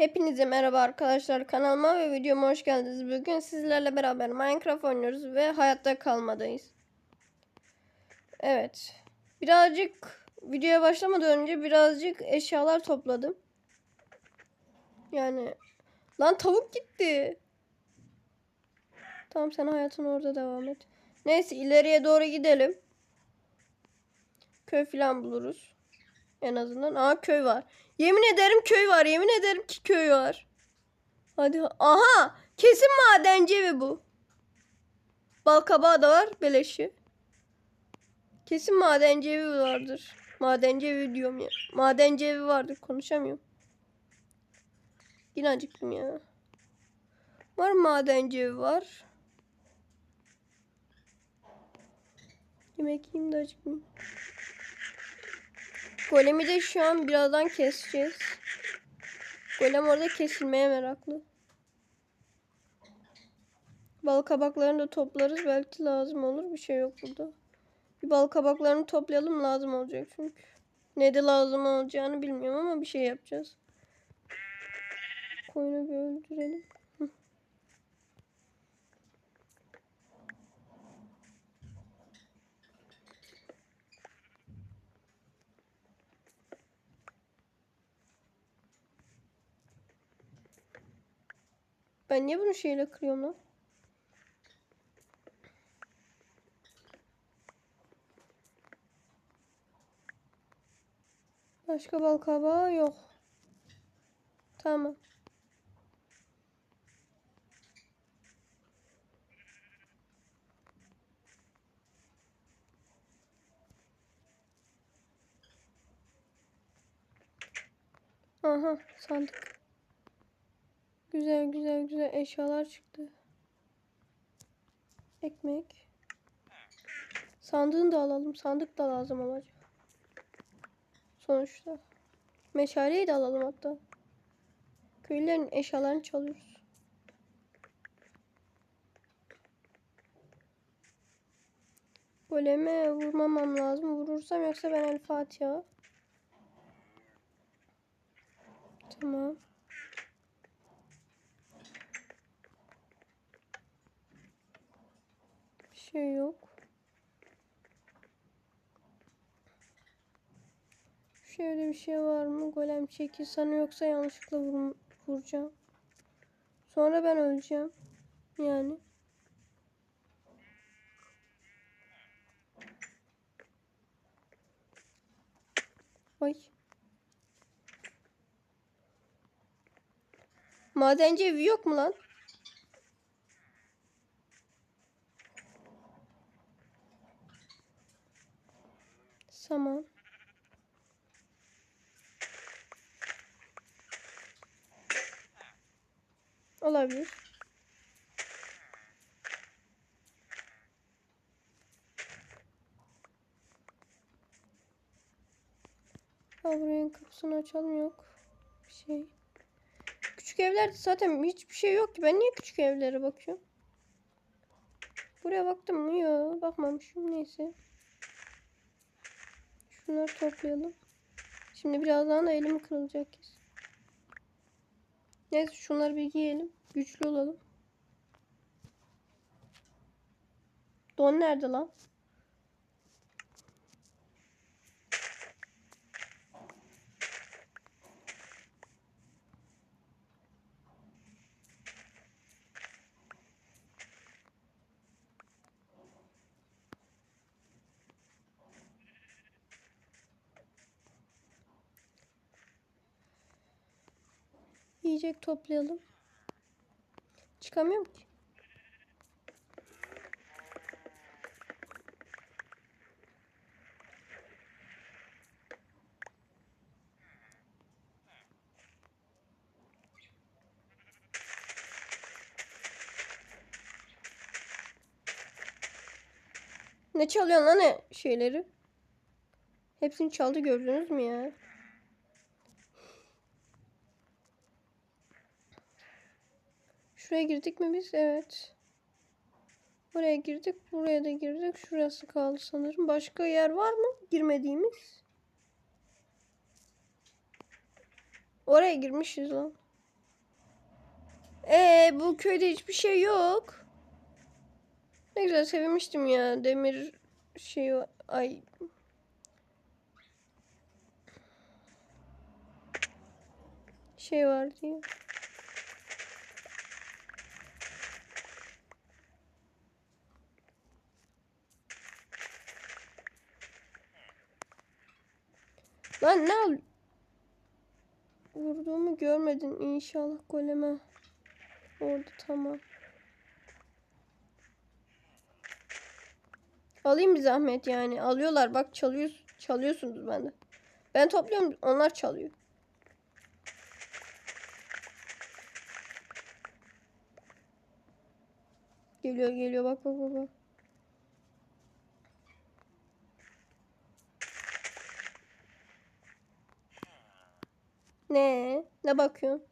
Hepinize merhaba arkadaşlar kanalıma ve videoma hoş geldiniz. Bugün sizlerle beraber Minecraft oynuyoruz ve hayatta kalmadayız. Evet. Birazcık videoya başlamadan önce birazcık eşyalar topladım. Yani lan tavuk gitti. Tamam sen hayatın orada devam et. Neyse ileriye doğru gidelim. Köy falan buluruz. En azından. Aa köy var. Yemin ederim köy var. Yemin ederim ki köy var. Hadi. Aha! Kesin madenci evi bu. Balkabağı da var. Beleşi. Kesin madenci evi vardır. Madenci evi diyorum ya. Madenci evi vardır. Konuşamıyorum. Yine acıktım ya. Var madenci evi var. Yemek yiyeyim de acıkmayayım. Golemi de şu an birazdan keseceğiz. Golem orada kesilmeye meraklı. Bal kabaklarını da toplarız. Belki lazım olur. Bir şey yok burada. Bir bal kabaklarını toplayalım lazım olacak çünkü. Ne de lazım olacağını bilmiyorum ama bir şey yapacağız. Koyunu bir öldürelim. Ben niye bunu şeyle kırıyorum lan? Başka bal kabağı yok. Tamam. Aha sandık. Güzel güzel güzel eşyalar çıktı. Ekmek. Sandığını da alalım. Sandık da lazım olacak. Sonuçta. Meşaleyi de alalım hatta. Köylülerin eşyalarını çalıyoruz. Goleme vurmamam lazım. Vurursam yoksa ben El Fatiha. Tamam. Bir şey yok. Evde bir şey var mı? Golem çekil sana yoksa yanlışlıkla vur vuracağım. Sonra ben öleceğim. Yani. Ay. Madenci evi yok mu lan? Tamam. Olabilir. Ha, buranın kapısını açalım yok. Bir şey. Küçük evlerde zaten hiçbir şey yok ki. Ben niye küçük evlere bakıyorum? Buraya baktım mı? Yok. Bakmamışım. Neyse. Şunları toplayalım. Şimdi birazdan da elim kırılacak kesin. Neyse şunları bir giyelim. Güçlü olalım. Don nerede lan? Yiyecek toplayalım. Çıkamıyorum ki. Ne çalıyorsun lan ne şeyleri? Hepsini çaldı gördünüz mü ya? Şuraya girdik mi biz? Evet. Buraya girdik. Buraya da girdik. Şurası kaldı sanırım. Başka yer var mı? Girmediğimiz. Oraya girmişiz lan. Ee bu köyde hiçbir şey yok. Ne güzel sevmiştim ya demir şey ay şey var diye. Lan ne al? Vurduğumu görmedin inşallah goleme. Orada tamam. Alayım bir zahmet yani. Alıyorlar bak çalıyor, çalıyorsunuz bende. Ben topluyorum onlar çalıyor. Geliyor geliyor bak bak bak. Ne? Ne bakıyorsun?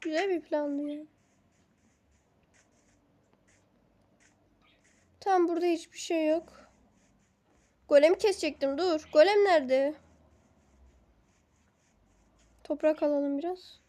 Güzel bir plandı ya. Burada hiçbir şey yok. Golem kesecektim. Dur. Golem nerede? Toprak alalım biraz.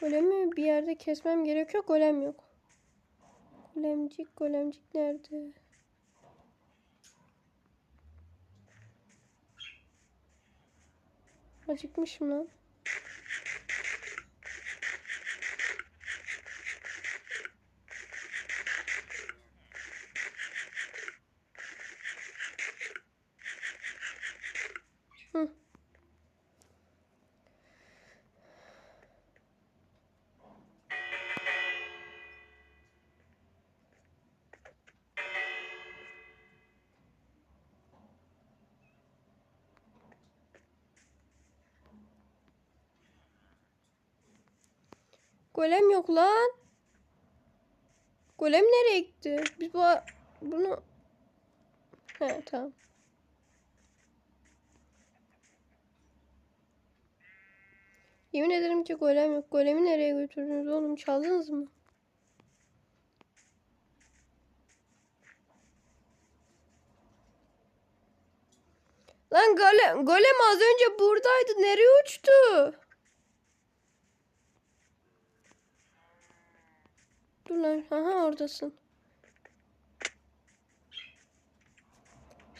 Golemi bir yerde kesmem gerekiyor. Golem yok. Golemcik, golemcik nerede? Acıkmışım lan. Hı. Golem yok lan. Golem nereye gitti? Biz bu bunu He tamam. Yemin ederim ki golem yok. Golemi nereye götürdünüz oğlum? Çaldınız mı? Lan golem, golem az önce buradaydı. Nereye uçtu? Dur lan. Aha oradasın.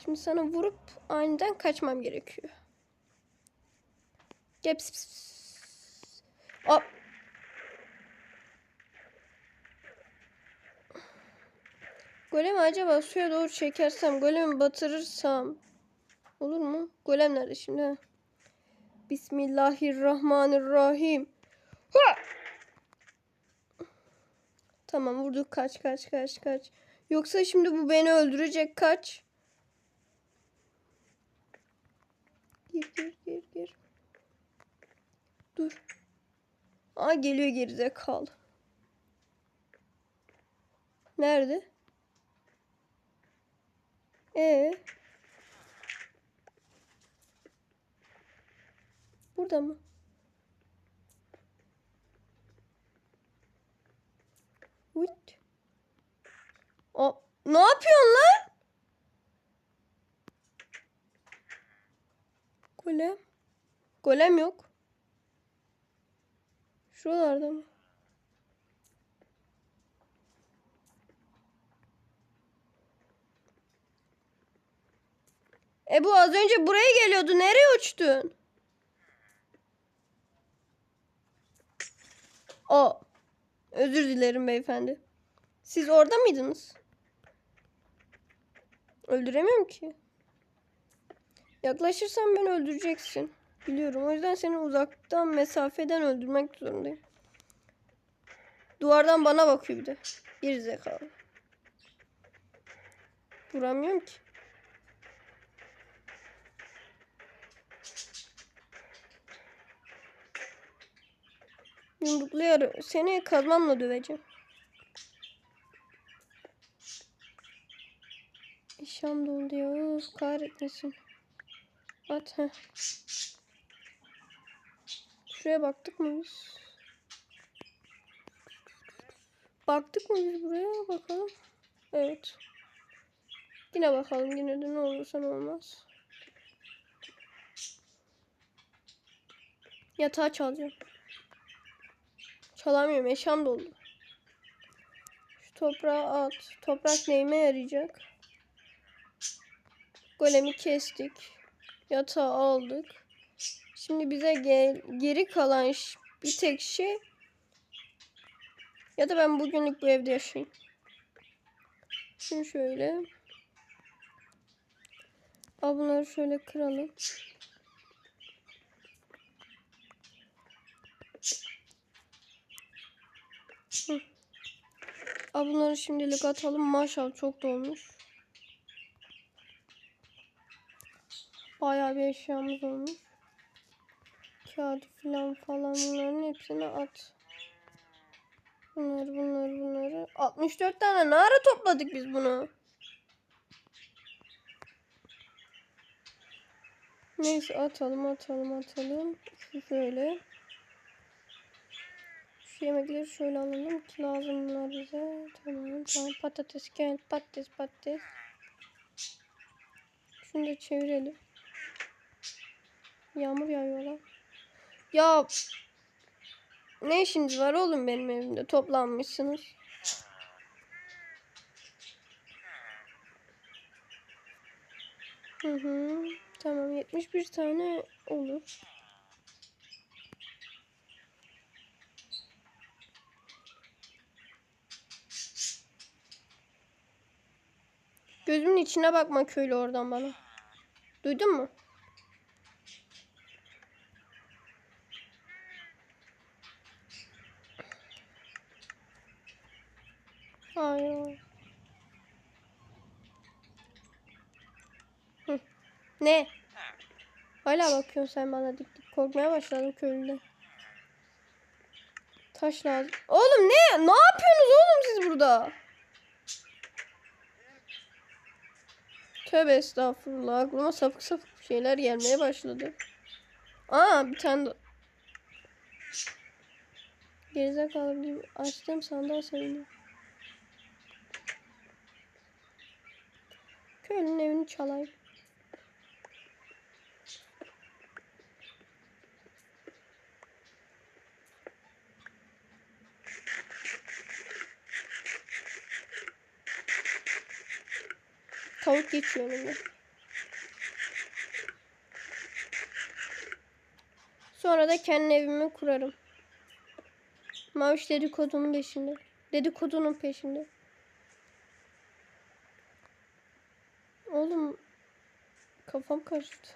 Şimdi sana vurup aniden kaçmam gerekiyor. Gel pis pis. Hop. Golemi acaba suya doğru çekersem, golemi batırırsam olur mu? Golem nerede şimdi? Bismillahirrahmanirrahim. Ha! Tamam vurduk kaç kaç kaç kaç. Yoksa şimdi bu beni öldürecek kaç. Gir gir gir gir. Dur. Aa geliyor gerizekalı. Nerede? Ee? Burada mı? Wait. O ne yapıyorsun lan? Golem. Golem yok. Şuralarda mı? E bu az önce buraya geliyordu. Nereye uçtun? O. Özür dilerim beyefendi. Siz orada mıydınız? Öldüremiyorum ki. Yaklaşırsan beni öldüreceksin. Biliyorum. O yüzden seni uzaktan mesafeden öldürmek zorundayım. Duvardan bana bakıyor bir de. Geri zekalı. Vuramıyorum ki. Yumruklayarak seni kazmamla döveceğim. Eşyam doldu ya. Kahretmesin. At heh. Şuraya baktık mı biz? Baktık mı biz buraya? Bakalım. Evet. Yine bakalım. Yine de ne olursa ne olmaz. Yatağı çalacağım. Çalamıyorum. Eşyam doldu. Şu toprağı at. Toprak neyime yarayacak? Golemi kestik. Yatağı aldık. Şimdi bize gel geri kalan bir tek şey ya da ben bugünlük bu evde yaşayayım. Şimdi şöyle. Al bunları şöyle kıralım. Hı. Al bunları şimdilik atalım. Maşallah çok dolmuş. Bayağı bir eşyamız olmuş. Kağıt falan falan bunların hepsini at. Bunları bunları bunları. 64 tane ne ara topladık biz bunu? Neyse atalım atalım atalım. Şöyle. Yemekleri şöyle alalım ki lazım bunlar bize. Tamam tamam patates gel patates patates. Şunu da çevirelim. Yağmur yağıyor lan. Ya ne işiniz var oğlum benim evimde toplanmışsınız. Hı hı. Tamam 71 tane olur. Gözümün içine bakma köylü oradan bana. Duydun mu? Hayır. Ne? Hala bakıyorsun sen bana dik dik. Korkmaya başladım köylüden. Taş lazım. Oğlum ne? Ne yapıyorsunuz oğlum siz burada? Tövbe estağfurullah. Aklıma sapık sapık şeyler gelmeye başladı. Aa bir tane de... Gerizekalı bir açtım sandığa sevindim. Köylünün evini çalayım. Tavuk geçiyor önüme. Sonra da kendi evimi kurarım. Maviş dedikodumun peşinde. Dedikodunun peşinde. Oğlum kafam karıştı.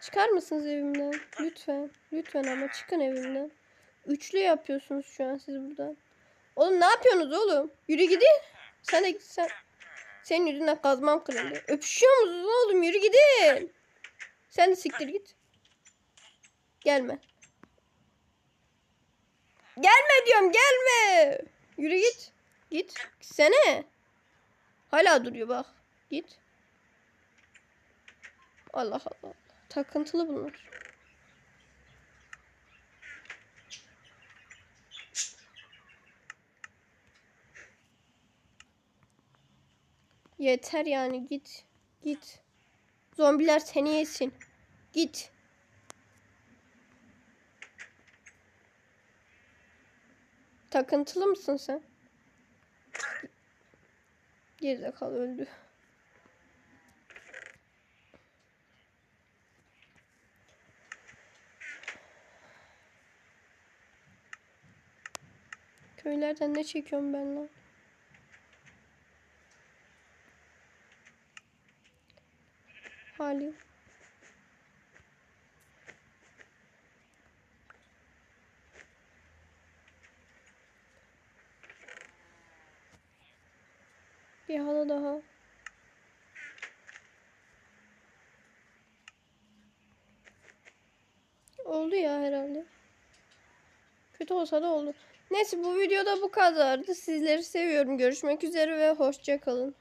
Çıkar mısınız evimden? Lütfen. Lütfen ama çıkın evimden. Üçlü yapıyorsunuz şu an siz buradan. Oğlum ne yapıyorsunuz oğlum? Yürü gidin. Sen de sen. Senin yüzünden kazmam kırıldı. Öpüşüyor musunuz oğlum? Yürü gidin. Sen de siktir git. Gelme. Gelme diyorum gelme. Yürü git. Git. Gitsene. Hala duruyor bak. Git. Allah Allah. Takıntılı bunlar. Yeter yani git. Git. Zombiler seni yesin. Git. Takıntılı mısın sen? Gerizekalı öldü. Köylerden ne çekiyorum ben lan? Hali. Bir halı daha. Oldu ya herhalde. Kötü olsa da oldu. Neyse bu videoda bu kadardı. Sizleri seviyorum. Görüşmek üzere ve hoşça kalın.